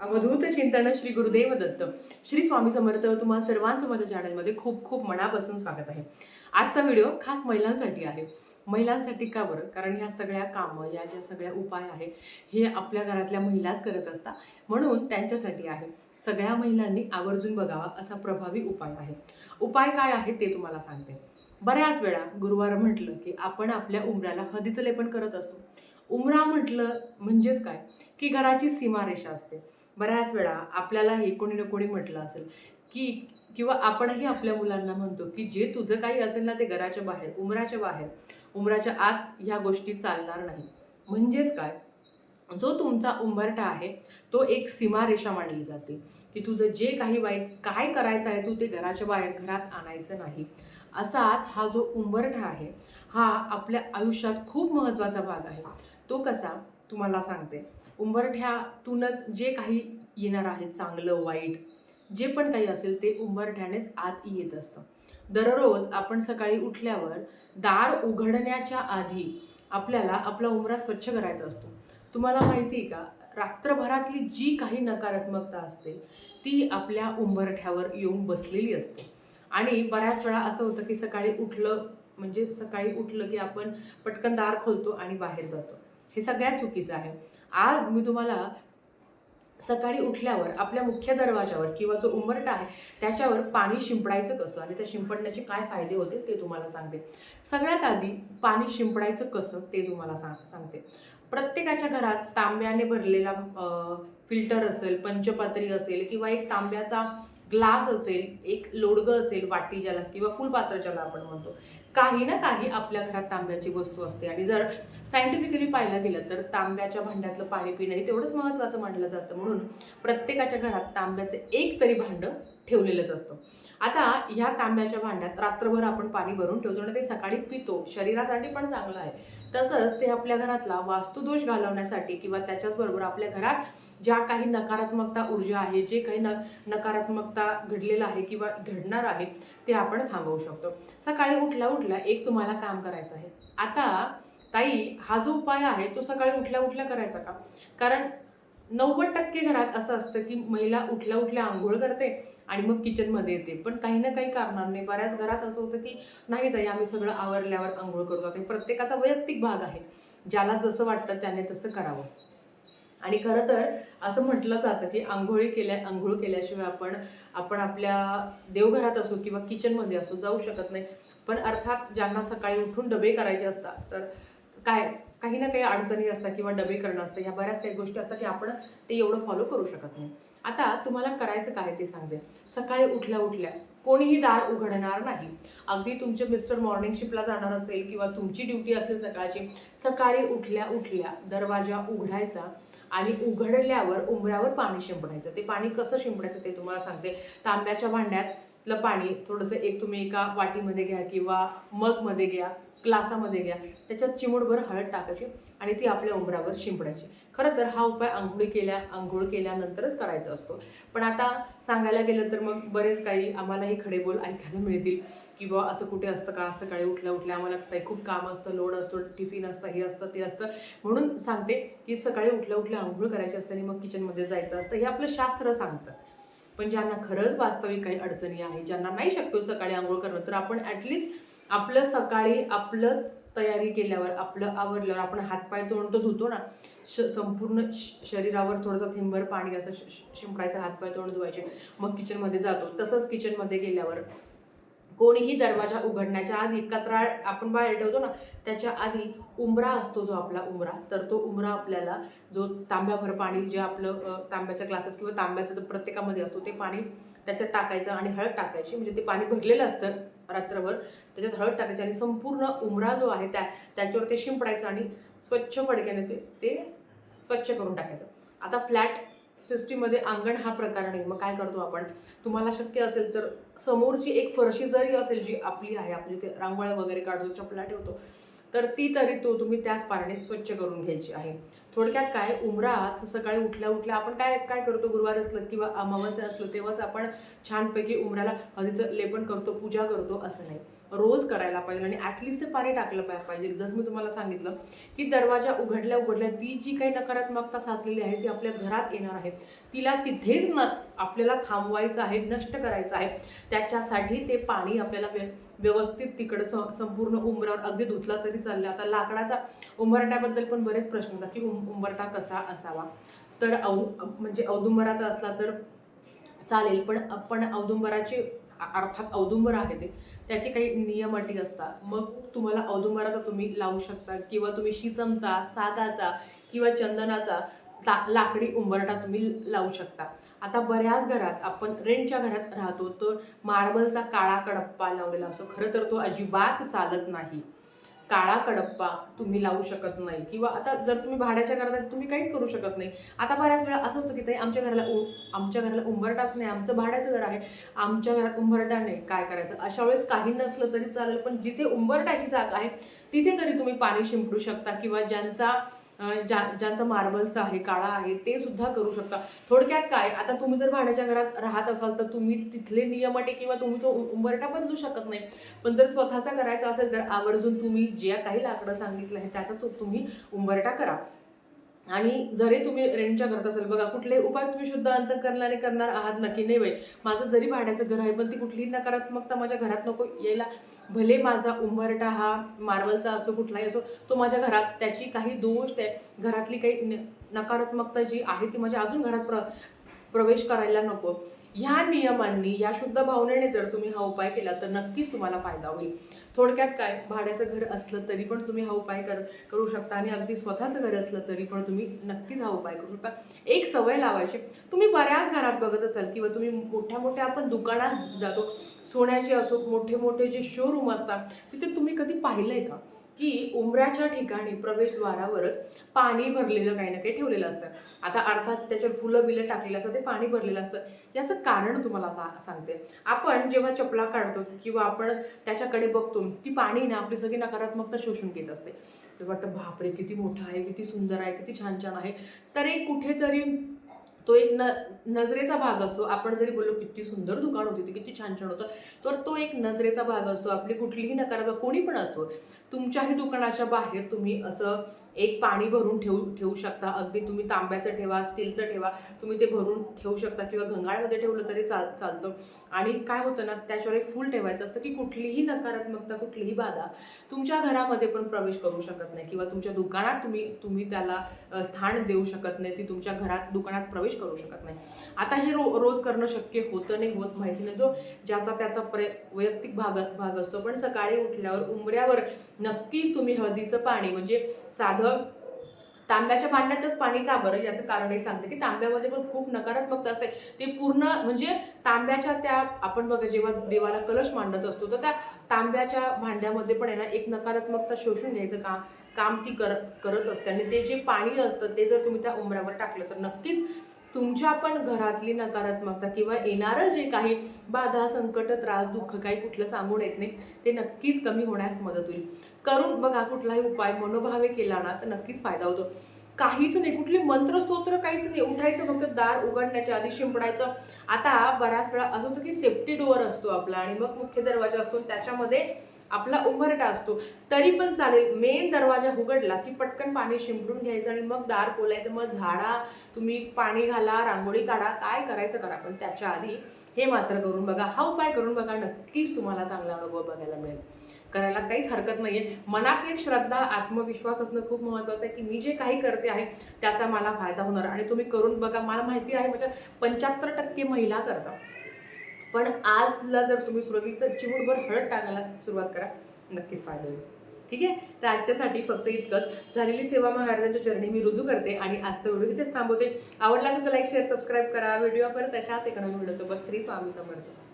अवधूत चिंतन श्री गुरुदेव दत्त. श्री स्वामी समर्थ तुम्हा सर्वांचं माझ्या चॅनलमध्ये खूप खूप मनापासून स्वागत आहे. आजचा व्हिडिओ खास महिलांसाठी आहे. महिलांसाठी का बरं? कारण ह्या सगळ्या कामं या ज्या सगळ्या उपाय आहे हे आपल्या घरातल्या महिलाच करत असतात. म्हणून त्यांच्यासाठी आहे. सगळ्या महिलांनी आवर्जून बघावा असा प्रभावी उपाय आहे. उपाय काय आहे ते तुम्हाला सांगते. बऱ्याच वेळा गुरुवार म्हटलं की आपण आपल्या उमऱ्याला हदीचं लेपन करत असतो. उमरा म्हटलं म्हणजेच काय? की घराची सीमारेषा असते. बऱ्याच वेळा आपल्यालाही कोणी ना कोणी म्हटलं असेल की किंवा आपणही आपल्या मुलांना म्हणतो की जे तुझं काही असेल ना ते घराच्या बाहेर उमराच्या बाहेर उमराच्या आत ह्या गोष्टी चालणार नाही. म्हणजेच काय? जो तुमचा उंबरठा आहे तो एक सीमारेषा मांडली जाते की तुझं जे काही वाईट काय करायचं आहे तू ते घराच्या बाहेर घरात आणायचं नाही. असाच हा जो उंबरठा आहे हा आपल्या आयुष्यात खूप महत्त्वाचा भाग आहे. तो कसा? तुम्हाला सांगते. उंबरठ्यातूनच जे काही येणार आहे चांगलं वाईट जे पण काही असेल ते उंबरठ्यानेच आत येत असतं. दररोज आपण सकाळी उठल्यावर दार उघडण्याच्या आधी आपल्याला आपला उंबरा स्वच्छ करायचा असतो. तुम्हाला माहिती आहे का? रात्रभरातली जी काही नकारात्मकता असते ती आपल्या उंबरठ्यावर येऊन बसलेली असते. आणि बऱ्याच वेळा असं होतं की सकाळी उठलं म्हणजे सकाळी उठलं की आपण पटकन दार खोलतो आणि बाहेर जातो. हे सगळ्यात चुकीचं आहे. आज मी तुम्हाला सकाळी उठल्यावर आपल्या मुख्य दरवाजावर किंवा जो उंबरटा आहे त्याच्यावर पाणी शिंपडायचं कसं आणि त्या शिंपडण्याचे काय फायदे होते ते तुम्हाला सांगते. सगळ्यात आधी पाणी शिंपडायचं कसं ते तुम्हाला सांग सांगते. प्रत्येकाच्या घरात तांब्याने भरलेला फिल्टर असेल पंचपात्री असेल किंवा एक तांब्याचा ग्लास असेल एक लोडगं असेल वाटी ज्याला किंवा फुलपात्र ज्याला आपण म्हणतो काही ना काही आपल्या घरात तांब्याची वस्तू असते. आणि जर सायंटिफिकली पाहायला गेलं तर तांब्याच्या भांड्यातलं पाणी पिणं हे तेवढंच महत्त्वाचं मानलं जातं. म्हणून प्रत्येकाच्या घरात तांब्याचं एक तरी भांडं ठेवलेलंच असतं. आता ह्या तांब्याच्या भांड्यात रात्रभर आपण पाणी भरून ठेवतो आणि ते सकाळी पितो. शरीरासाठी पण चांगलं आहे. तसंच ते आपल्या घरातला वास्तुदोष घालवण्यासाठी किंवा त्याच्याचबरोबर आपल्या घरात ज्या काही नकारात्मकता ऊर्जा आहे जे काही न नकारात्मकता घडलेलं आहे किंवा घडणार आहे ते आपण थांबवू शकतो. सकाळी उठल्या उठल्या एक तुम्हाला काम करायचं आहे. आता ताई हा जो उपाय आहे तो सकाळी उठल्या उठल्या करायचा का? कारण नव्वद टक्के घरात असं असतं की महिला उठल्या उठल्या आंघोळ करते आणि मग किचनमध्ये येते. पण काही ना काही कारणाने बऱ्याच घरात असं होतं की नाही ताई आम्ही सगळं आवरल्यावर आंघोळ करतो ते प्रत्येकाचा वैयक्तिक भाग आहे. ज्याला जसं वाटतं त्याने तसं करावं. आणि खरं तर असं म्हटलं जातं की आंघोळी केल्या आंघोळ केल्याशिवाय आपण आपण आपल्या देवघरात असो किंवा किचनमध्ये असो जाऊ शकत नाही. पण अर्थात ज्यांना सकाळी उठून डबे करायचे असतात तर काय काही ना काही अडचणी असतात किंवा डबे करणं असतं ह्या बऱ्याच काही गोष्टी असतात की आपण ते एवढं फॉलो करू शकत नाही. आता तुम्हाला करायचं काय ते सांगते सकाळी उठल्या उठल्या कोणीही दार उघडणार नाही. अगदी तुमचे मिस्टर मॉर्निंग शिपला जाणार असेल किंवा तुमची ड्युटी असेल सकाळची सकाळी उठल्या उठल्या दरवाजा उघडायचा आणि उघडल्यावर उंबऱ्यावर पाणी शिंपडायचं. ते पाणी कसं शिंपडायचं ते तुम्हाला सांगते. तांब्याच्या भांड्यात भांड्यातलं पाणी थोडंसं एक तुम्ही एका वाटीमध्ये घ्या किंवा मगमध्ये घ्या ग्लासामध्ये घ्या. त्याच्यात चिमूटभर हळद टाकायची आणि ती आपल्या उंबरावर शिंपडायची. खरं तर हा उपाय आंघोळी केल्या आंघोळ केल्यानंतरच करायचा असतो. पण आता सांगायला गेलं तर मग बरेच काही आम्हालाही खडेबोल ऐकायला मिळतील की बुवा असं कुठे असतं का? सकाळी उठल्या उठल्या आम्हाला काही खूप काम असतं लोड असतो टिफिन असतं हे असतं ते असतं. म्हणून सांगते की सकाळी उठल्या उठल्या आंघोळ करायची असते आणि मग किचनमध्ये जायचं असतं. हे आपलं शास्त्र सांगतं. पण ज्यांना खरंच वास्तविक काही अडचणी आहे ज्यांना नाही शक्य सकाळी आंघोळ करणं तर आपण ॲटलिस्ट आपलं सकाळी आपलं तयारी केल्यावर आपलं आवरल्यावर आपण हातपाय तोंड तर धुतो ना. श संपूर्ण श- शरीरावर थोडंसं थिंबर पाणी असं शिंपडायचं हातपाय तोंड धुवायचे मग किचनमध्ये जातो. तसंच किचनमध्ये गेल्यावर कोणीही दरवाजा उघडण्याच्या आधी कचरा आपण बाहेर ठेवतो ना त्याच्या आधी उंबरा असतो जो आपला उंबरा. तर तो उंबरा आपल्याला जो तांब्याभर पाणी जे आपलं तांब्याच्या ग्लासात किंवा तांब्याचं प्रत्येकामध्ये असतो ते पाणी त्याच्यात टाकायचं आणि हळद टाकायची. म्हणजे ते पाणी भरलेलं असतं रात्रभर. त्याच्यात हळद टाकायची आणि संपूर्ण उंबरा जो आहे त्या त्याच्यावर ते शिंपडायचं आणि स्वच्छ फडक्याने ते ते स्वच्छ करून टाकायचं. आता फ्लॅट सिस्टीममध्ये अंगण हा प्रकार नाही. मग काय करतो आपण? तुम्हाला शक्य असेल तर समोरची एक फरशी जरी असेल जी आपली आहे आपली ते रांगोळ्या वगैरे काढतो चपला ठेवतो तर ती तरी तो तुम्ही त्याच पाण्याने स्वच्छ करून घ्यायची आहे. थोडक्यात काय? उमरात सकाळी उठल्या उठल्या आपण काय काय करतो? गुरुवार असलं किंवा अमावस्या असलं तेव्हाच आपण छानपैकी उमराला हळदीचं लेपन करतो पूजा करतो असं नाही. रोज करायला पाहिजे आणि ॲटलिस्ट ते पाणी टाकलं पाहिजे. जसं मी तुम्हाला सांगितलं की दरवाजा उघडल्या उघडल्या ती जी काही नकारात्मकता साचलेली आहे ती आपल्या घरात येणार आहे. तिला तिथेच न आपल्याला थांबवायचं आहे नष्ट करायचं आहे. त्याच्यासाठी ते पाणी आपल्याला व्य- व्यवस्थित तिकडं स- संपूर्ण उंबरावर अगदी धुतला तरी चाललं. आता लाकडाचा उंबरट्याबद्दल पण बरेच प्रश्न होतात की उं- उंबरटा कसा असावा? तर औ म्हणजे औदुंबराचा असला तर चालेल पण आपण औदुंबराचे अर्थात औदुंबर आहे ते. त्याचे काही नियम अटी असतात. मग तुम्हाला औदुंबराचा तुम्ही लावू शकता किंवा तुम्ही शिसमचा सागाचा किंवा चंदनाचा ला लाकडी उंबरटा तुम्ही लावू शकता. आता बऱ्याच घरात आपण रेंटच्या घरात राहतो तर मार्बलचा काळा कडप्पा लावलेला असतो. खरं तर तो अजिबात चालत नाही. काळा कडप्पा तुम्ही लावू शकत नाही. किंवा आता जर तुम्ही भाड्याच्या घरात तुम्ही काहीच करू शकत नाही. आता बऱ्याच वेळा असं होतं की ताई आमच्या घराला उ- आमच्या घराला उंबरटाच नाही आमचं भाड्याचं घर आहे. आमच्या घरात उंबरटा नाही. काय करायचं? अशा वेळेस काही नसलं तरी चालेल पण जिथे उंबरटाची जागा आहे तिथे तरी तुम्ही पाणी शिंपडू शकता. किंवा ज्यांचा ज्या ज्यांचा मार्बलचा आहे काळा आहे ते सुद्धा करू शकता. थोडक्यात काय? आता तुम्ही जर भाड्याच्या घरात राहत असाल तर तुम्ही तिथले नियम अटी किंवा तुम्ही तो उंबरठा उंबरटा बदलू शकत नाही. पण जर स्वतःचा करायचा असेल तर आवर्जून तुम्ही ज्या काही लाकडं सांगितलं आहे त्याचा तुम्ही उंबरटा करा. आणि जरी तुम्ही रेंटच्या घरात असेल बघा कुठलेही उपाय तुम्ही शुद्ध अंतकरणाने करणार आहात नक्की नाही बाई. माझं जरी भाड्याचं घर आहे पण ती कुठलीही नकारात्मकता माझ्या घरात नको यायला भले माझा उंबरटा हा मार्बलचा असो कुठलाही असो तो माझ्या घरात त्याची काही दोष त्या घरातली काही न- नकारात्मकता जी आहे ती माझ्या अजून घरात प्र प्रवेश करायला नको. ह्या नियमांनी या शुद्ध भावनेने जर तुम्ही हा उपाय केला तर नक्कीच तुम्हाला फायदा होईल. थोडक्यात काय? भाड्याचं घर असलं तरी पण तुम्ही हा उपाय कर करू शकता आणि अगदी स्वतःचं घर असलं तरी पण तुम्ही नक्कीच हा उपाय करू शकता. एक सवय लावायची. तुम्ही बऱ्याच घरात बघत असाल किंवा तुम्ही मोठ्या मोठ्या आपण दुकानात जातो सोन्याचे असो मोठे मोठे जे शोरूम असतात तिथे तुम्ही कधी पाहिलं आहे का? की उंबऱ्याच्या ठिकाणी प्रवेशद्वारावरच पाणी भरलेलं काही ना काही ठेवलेलं असतं. आता अर्थात त्याच्यावर फुलं बिलं टाकलेलं असतं ते पाणी भरलेलं असतं. याचं कारण तुम्हाला सा- सांगते. आपण जेव्हा चपला काढतो किंवा आपण त्याच्याकडे बघतो ती पाणी ना आपली सगळी नकारात्मकता शोषून घेत असते. वाटतं बापरे किती मोठं आहे किती सुंदर आहे किती छान छान आहे. तर एक कुठेतरी तो एक न नजरेचा भाग असतो. आपण जरी बोललो किती सुंदर दुकान होती ते किती छान छान होतं तर तो एक नजरेचा भाग असतो. आपली कुठलीही नकारात्मक कोणी पण असतो तुमच्याही दुकानाच्या बाहेर तुम्ही असं एक पाणी भरून ठेवू ठेवू शकता. अगदी तुम्ही तांब्याचं ठेवा स्टीलचं ठेवा तुम्ही ते भरून ठेवू शकता किंवा घंगाळमध्ये ठेवलं तरी चाल चालतं. आणि काय होतं ना त्याच्यावर एक फूल ठेवायचं असतं की कुठलीही नकारात्मकता कुठलीही बाधा तुमच्या घरामध्ये पण प्रवेश करू शकत नाही किंवा तुमच्या दुकानात तुम्ही तुम्ही त्याला स्थान देऊ शकत नाही ती तुमच्या घरात दुकानात प्रवेश करू शकत नाही. आता हे रो रोज करणं शक्य होतं नाही होत माहिती नाही. तो ज्याचा त्याचा प्रे वैयक्तिक भाग भाग असतो. पण सकाळी उठल्यावर उंबऱ्यावर नक्कीच तुम्ही हळदीचं पाणी म्हणजे साधं तांब्याच्या भांड्यातच पाणी का बरं? याचं कारण सांगते की तांब्यामध्ये पण खूप नकारात्मकता असते ते पूर्ण म्हणजे तांब्याच्या त्या आपण बघा जेव्हा देवाला कलश मांडत असतो तर त्या तांब्याच्या भांड्यामध्ये पण आहे ना एक नकारात्मकता शोषून घ्यायचं काम काम ती करत करत असते. आणि ते जे पाणी असतं ते जर तुम्ही त्या उंबऱ्यावर टाकलं तर नक्कीच तुमच्या पण घरातली नकारात्मकता किंवा येणारं जे काही बाधा संकट त्रास दुःख काही कुठलं सांगून येत नाही ते नक्कीच कमी होण्यास मदत होईल. करून बघा कुठलाही उपाय मनोभावे केला ना तर नक्कीच फायदा होतो. काहीच नाही कुठले मंत्रस्तोत्र काहीच नाही. उठायचं फक्त दार उघडण्याच्या आधी शिंपडायचं. आता बऱ्याच वेळा असं होतं की सेफ्टी डोअर असतो आपला आणि मग मुख्य दरवाजा असतो त्याच्यामध्ये आपला उंबरटा असतो. तरी पण चालेल. मेन दरवाजा उघडला की पटकन पाणी शिंपडून घ्यायचं आणि मग दार खोलायचं. मग झाडा तुम्ही पाणी घाला रांगोळी काढा काय करायचं करा. पण त्याच्या आधी हे मात्र करून बघा. हा उपाय करून बघा. नक्कीच तुम्हाला चांगला अनुभव बघायला मिळेल. करायला काहीच हरकत नाही आहे मनात एक श्रद्धा आत्मविश्वास असणं खूप महत्त्वाचं आहे की मी जे काही करते आहे त्याचा मला फायदा होणार. आणि तुम्ही करून बघा. मला माहिती आहे म्हणजे पंच्याहत्तर टक्के महिला करतात. पण आजला जर तुम्ही सुरुवात केली तर चिमूटभर हळद टाकायला सुरुवात करा. नक्कीच फायदा होईल. ठीक आहे? तर आजच्यासाठी फक्त इतकंच. झालेली सेवा महाराजांच्या चरणी मी रुजू करते आणि आजचा व्हिडिओ इथेच थांबवते. आवडला असेल तर लाईक शेअर सबस्क्राईब करा. व्हिडिओ परत अशाच एका नवीन व्हिडिओसोबत श्री स्वामी समर्थ.